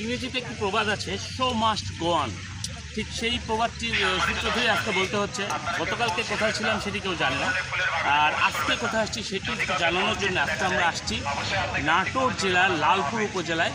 ইংরেজিতে একটি প্রবাদ আছে, শো মাস্ট গো অন। ঠিক সেই প্রবাদটির সূত্র ধরে আজকে বলতে হচ্ছে, গতকালকে কোথায় ছিলাম সেটি কেউ জানে না। আর আজকে কোথায় আসছি সেটি জানানোর জন্য আজকে আমরা আসছি নাটোর জেলার লালপুর উপজেলায়,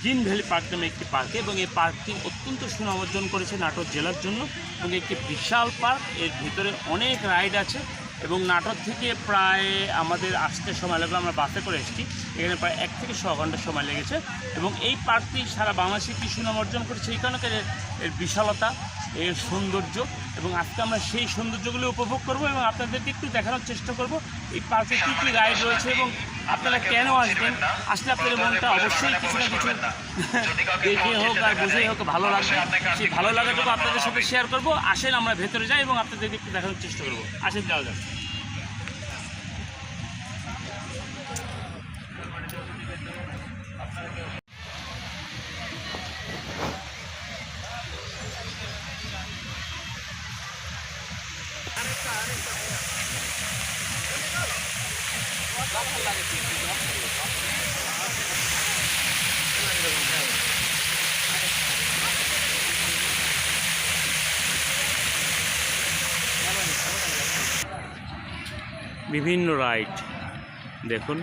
গ্রিন ভ্যালি পার্ক নামে একটি পার্কে এবং এই পার্কটি অত্যন্ত সুনাম অর্জন করেছে নাটোর জেলার জন্য এবং একটি বিশাল পার্ক। এর ভিতরে অনেক রাইড আছে। এবং নাটক থেকে প্রায় আমাদের আসতে সময় লাগল, আমরা বাসে করে এসেছি। এখানে প্রায় এক থেকে ছ ঘণ্টা সময় লেগেছে এবং এই পার্কটি সারা বাংলাদেশে কি সুনাম অর্জন করেছে এই কারণে এর- বিশালতা, এর সৌন্দর্য এবং আজকে আমরা সেই সৌন্দর্যগুলি উপভোগ করব এবং আপনাদেরকে একটু দেখানোর চেষ্টা করব এই পার্কে কী কী রাইড রয়েছে এবং আপনারা কেন আসবেন? আসলে আপনাদের মনটা অবশ্যই কিছু না কিছু দেখে হোক আর বুঝেই হোক, ভালো লাগবে। সেই ভালো লাগাটুকু আপনাদের সাথে শেয়ার করব। আসেন, আমরা ভেতরে যাই এবং আপনাদেরকে একটু দেখানোর চেষ্টা করব। আসেন, যাওয়া যাক। বিভিন্ন রাইড দেখুন।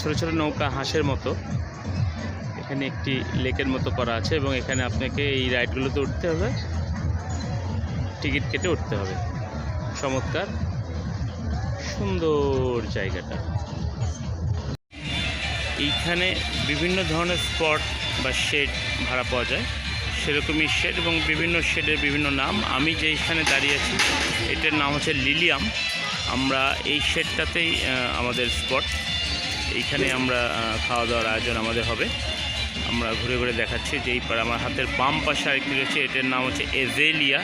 ছোট ছোট নৌকা হাঁসের মতো। এখানে একটি লেকের মতো করা আছে এবং এখানে আপনাকে এই রাইডগুলোতে উঠতে হবে। টিকিট কেটে উঠতে হবে। চমৎকার। সুন্দর জায়গাটা। এইখানে বিভিন্ন ধরনের স্পট বা শেড ভাড়া পাওয়া যায়। সেরকমই শেড এবং বিভিন্ন শেডের বিভিন্ন নাম। আমি যেইখানে দাঁড়িয়ে আছি, এটার নাম হচ্ছে লিলিয়াম। আমরা এই শেডটাতেই আমাদের স্পট। এইখানে আমরা খাওয়া দাওয়ার আয়োজন আমাদের হবে। আমরা ঘুরে ঘুরে দেখাচ্ছি যে এই আমার হাতের বাম পাশে আরেকটি রয়েছে, এটার নাম হচ্ছে এজেলিয়া।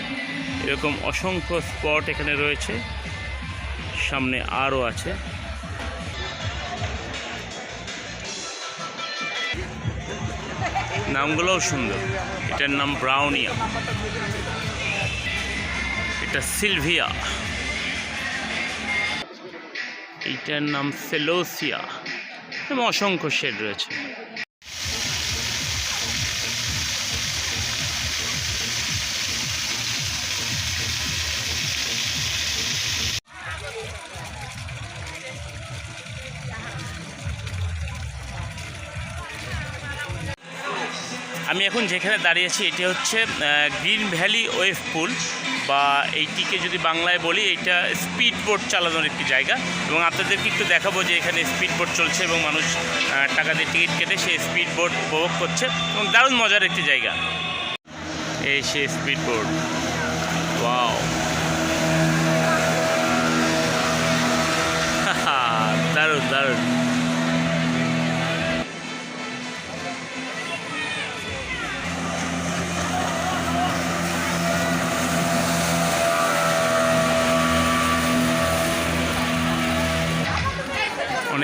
এরকম অসংখ্য স্পট এখানে রয়েছে। সামনে আরও আছে। নামগুলোও সুন্দর। এটার নাম ব্রাউনিয়া। এটা সিলভিয়া। এইটার নাম সেলোসিয়া এবং অসংখ্য শেড রয়েছে। আমি এখন যেখানে দাঁড়িয়েছি, এটি হচ্ছে গ্রিন ভ্যালি ওয়েভ পুল বা এইটিকে যদি বাংলায় বলি, এইটা স্পিড বোট চালানোর একটি জায়গা। এবং আপনাদেরকে একটু দেখাবো যে এখানে স্পিড বোট চলছে এবং মানুষ টাকা দিয়ে টিকিট কেটে সেই স্পিড বোট উপভোগ করছে এবং দারুণ মজার একটি জায়গা। এই সে স্পিড বোট ওয়াও। দারুণ দারুণ।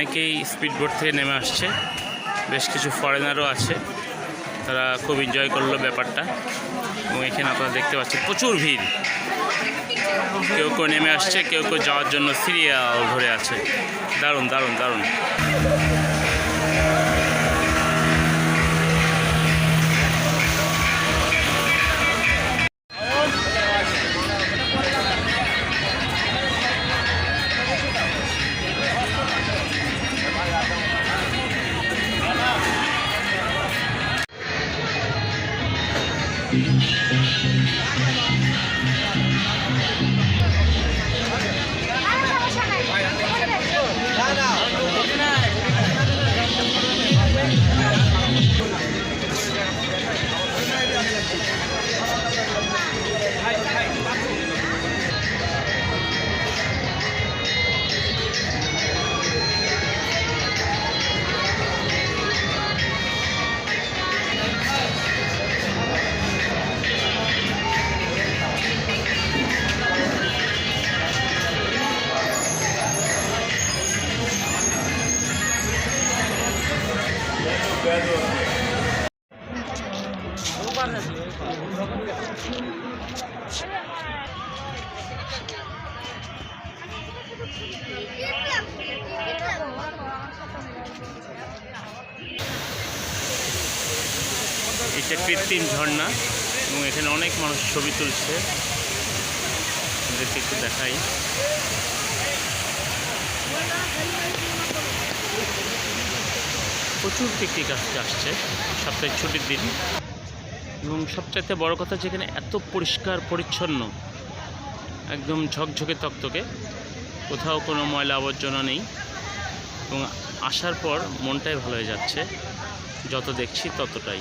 অনেকেই স্পিড বোট থেকে নেমে আসছে। বেশ কিছু ফরেনারও আছে। তারা খুব এনজয় করল ব্যাপারটা। এবং এখানে আপনারা দেখতে পাচ্ছেন প্রচুর ভিড়। কেউ কেউ নেমে আসছে, কেউ কেউ যাওয়ার জন্য সিরিয়াল ধরে আছে। দারুণ দারুণ দারুণ। এটা কৃত্রিম ঝর্ণা এবং এখানে অনেক মানুষ ছবি তুলছে। একটু দেখাই। প্রচুর পিকনিক আসতে আসছে, সপ্তাহের ছুটির দিন। এবং সবচাইতে বড় কথা যেখানে এত পরিষ্কার, পরিচ্ছন্ন, একদম ঝকঝকে তকতকে। কোথাও কোনো ময়লা আবর্জনা নেই। এবং আসার পর মনটাই ভালো হয়ে যাচ্ছে। যত দেখছি ততটাই।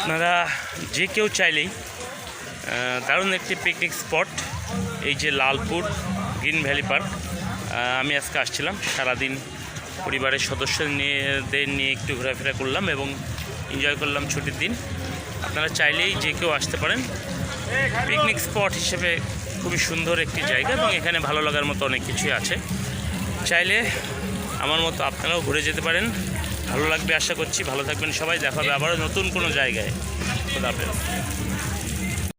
আপনারা যে কেউ চাইলেই দারুণ একটি পিকনিক স্পট এই যে লালপুর গ্রিন ভ্যালি পার্ক। আমি আজকে আসছিলাম, সারাদিন পরিবারের সদস্যদের নিয়ে একটু ঘোরাফেরা করলাম এবং এনজয় করলাম ছুটির দিন। আপনারা চাইলেই যে কেউ আসতে পারেন। পিকনিক স্পট হিসেবে খুবই সুন্দর একটি জায়গা এবং এখানে ভালো লাগার মতো অনেক কিছুই আছে। চাইলে আমার মতো আপনারাও ঘুরে যেতে পারেন। ভালো লাগবে আশা করছি। ভালো থাকবেন সবাই। দেখা হবে আবারও নতুন কোনো জায়গায়। খোদা হাফেজ।